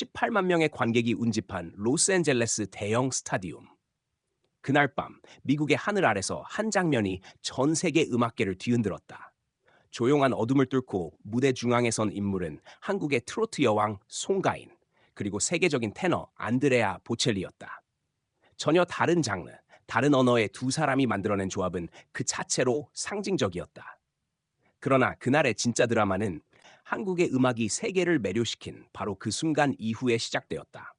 18만 명의 관객이 운집한 로스앤젤레스 대형 스타디움. 그날 밤 미국의 하늘 아래서 한 장면이 전 세계 음악계를 뒤흔들었다. 조용한 어둠을 뚫고 무대 중앙에 선 인물은 한국의 트로트 여왕 송가인, 그리고 세계적인 테너 안드레아 보첼리였다. 전혀 다른 장르, 다른 언어의 두 사람이 만들어낸 조합은 그 자체로 상징적이었다. 그러나 그날의 진짜 드라마는 한국의 음악이 세계를 매료시킨 바로 그 순간 이후에 시작되었다.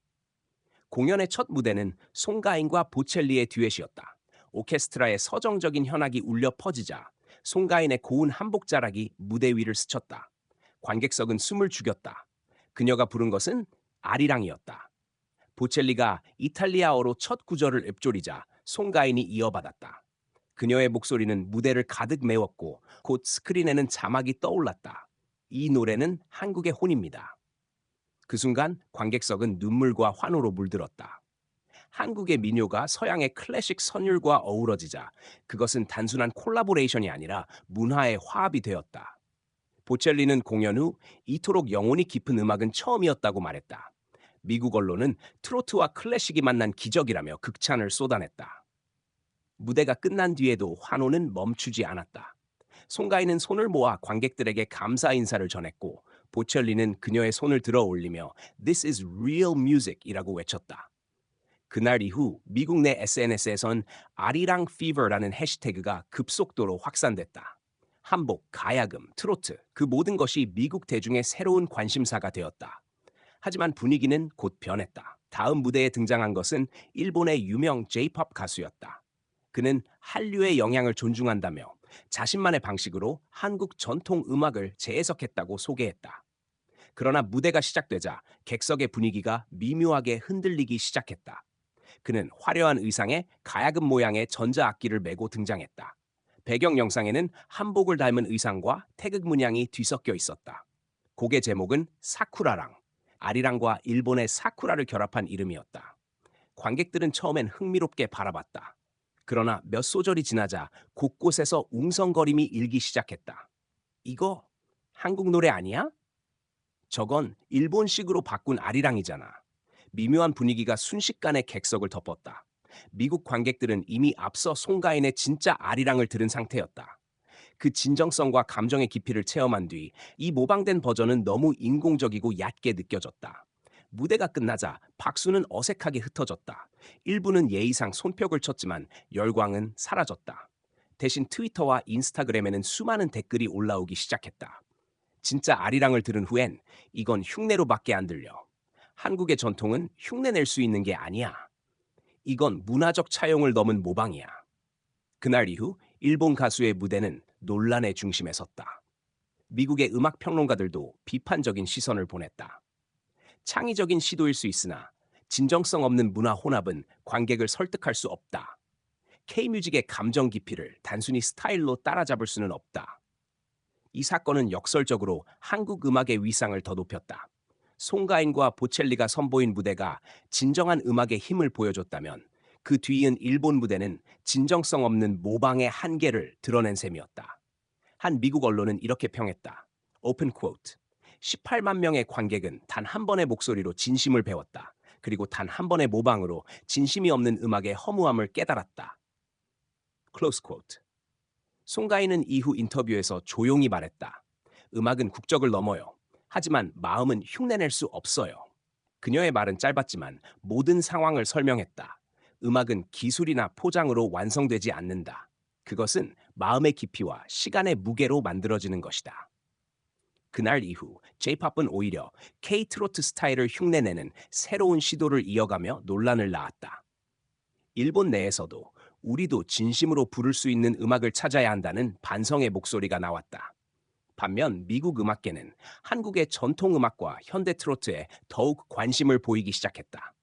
공연의 첫 무대는 송가인과 보첼리의 듀엣이었다. 오케스트라의 서정적인 현악이 울려 퍼지자 송가인의 고운 한복 자락이 무대 위를 스쳤다. 관객석은 숨을 죽였다. 그녀가 부른 것은 아리랑이었다. 보첼리가 이탈리아어로 첫 구절을 읊조리자 송가인이 이어받았다. 그녀의 목소리는 무대를 가득 메웠고 곧 스크린에는 자막이 떠올랐다. 이 노래는 한국의 혼입니다. 그 순간 관객석은 눈물과 환호로 물들었다. 한국의 민요가 서양의 클래식 선율과 어우러지자 그것은 단순한 콜라보레이션이 아니라 문화의 화합이 되었다. 보첼리는 공연 후 이토록 영혼이 깊은 음악은 처음이었다고 말했다. 미국 언론은 트로트와 클래식이 만난 기적이라며 극찬을 쏟아냈다. 무대가 끝난 뒤에도 환호는 멈추지 않았다. 송가인은 손을 모아 관객들에게 감사 인사를 전했고 보첼리는 그녀의 손을 들어 올리며 This is real music이라고 외쳤다. 그날 이후 미국 내 SNS에선 아리랑 피버라는 해시태그가 급속도로 확산됐다. 한복, 가야금, 트로트, 그 모든 것이 미국 대중의 새로운 관심사가 되었다. 하지만 분위기는 곧 변했다. 다음 무대에 등장한 것은 일본의 유명 J-pop 가수였다. 그는 한류의 영향을 존중한다며 자신만의 방식으로 한국 전통 음악을 재해석했다고 소개했다. 그러나 무대가 시작되자 객석의 분위기가 미묘하게 흔들리기 시작했다. 그는 화려한 의상에 가야금 모양의 전자악기를 메고 등장했다. 배경 영상에는 한복을 닮은 의상과 태극 문양이 뒤섞여 있었다. 곡의 제목은 사쿠라랑, 아리랑과 일본의 사쿠라를 결합한 이름이었다. 관객들은 처음엔 흥미롭게 바라봤다. 그러나 몇 소절이 지나자 곳곳에서 웅성거림이 일기 시작했다. 이거 한국 노래 아니야? 저건 일본식으로 바꾼 아리랑이잖아. 미묘한 분위기가 순식간에 객석을 덮었다. 미국 관객들은 이미 앞서 송가인의 진짜 아리랑을 들은 상태였다. 그 진정성과 감정의 깊이를 체험한 뒤 이 모방된 버전은 너무 인공적이고 얕게 느껴졌다. 무대가 끝나자 박수는 어색하게 흩어졌다. 일부는 예의상 손뼉을 쳤지만 열광은 사라졌다. 대신 트위터와 인스타그램에는 수많은 댓글이 올라오기 시작했다. 진짜 아리랑을 들은 후엔 이건 흉내로밖에 안 들려. 한국의 전통은 흉내 낼 수 있는 게 아니야. 이건 문화적 차용을 넘은 모방이야. 그날 이후 일본 가수의 무대는 논란의 중심에 섰다. 미국의 음악 평론가들도 비판적인 시선을 보냈다. 창의적인 시도일 수 있으나 진정성 없는 문화 혼합은 관객을 설득할 수 없다. K뮤직의 감정 깊이를 단순히 스타일로 따라잡을 수는 없다. 이 사건은 역설적으로 한국 음악의 위상을 더 높였다. 송가인과 보첼리가 선보인 무대가 진정한 음악의 힘을 보여줬다면 그 뒤이은 일본 무대는 진정성 없는 모방의 한계를 드러낸 셈이었다. 한 미국 언론은 이렇게 평했다. 오픈 쿼트. 18만 명의 관객은 단 한 번의 목소리로 진심을 배웠다. 그리고 단 한 번의 모방으로 진심이 없는 음악의 허무함을 깨달았다. 클로스 쿼트. 송가인은 이후 인터뷰에서 조용히 말했다. 음악은 국적을 넘어요. 하지만 마음은 흉내낼 수 없어요. 그녀의 말은 짧았지만 모든 상황을 설명했다. 음악은 기술이나 포장으로 완성되지 않는다. 그것은 마음의 깊이와 시간의 무게로 만들어지는 것이다. 그날 이후 J-팝은 오히려 K-트로트 스타일을 흉내내는 새로운 시도를 이어가며 논란을 낳았다. 일본 내에서도 우리도 진심으로 부를 수 있는 음악을 찾아야 한다는 반성의 목소리가 나왔다. 반면 미국 음악계는 한국의 전통 음악과 현대 트로트에 더욱 관심을 보이기 시작했다.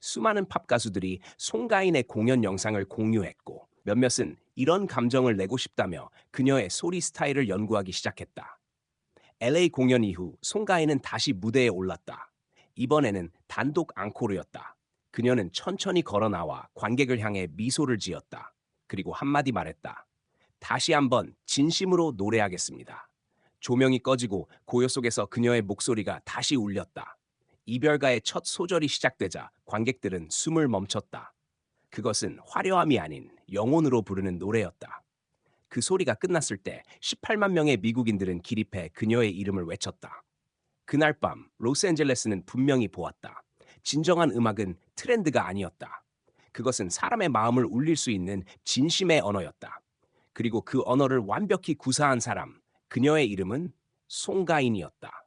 수많은 팝 가수들이 송가인의 공연 영상을 공유했고 몇몇은 이런 감정을 내고 싶다며 그녀의 소리 스타일을 연구하기 시작했다. LA 공연 이후 송가인은 다시 무대에 올랐다. 이번에는 단독 앙코르였다. 그녀는 천천히 걸어 나와 관객을 향해 미소를 지었다. 그리고 한마디 말했다. 다시 한번 진심으로 노래하겠습니다. 조명이 꺼지고 고요 속에서 그녀의 목소리가 다시 울렸다. 이별가의 첫 소절이 시작되자 관객들은 숨을 멈췄다. 그것은 화려함이 아닌 영혼으로 부르는 노래였다. 그 소리가 끝났을 때 18만 명의 미국인들은 기립해 그녀의 이름을 외쳤다. 그날 밤 로스앤젤레스는 분명히 보았다. 진정한 음악은 트렌드가 아니었다. 그것은 사람의 마음을 울릴 수 있는 진심의 언어였다. 그리고 그 언어를 완벽히 구사한 사람, 그녀의 이름은 송가인이었다.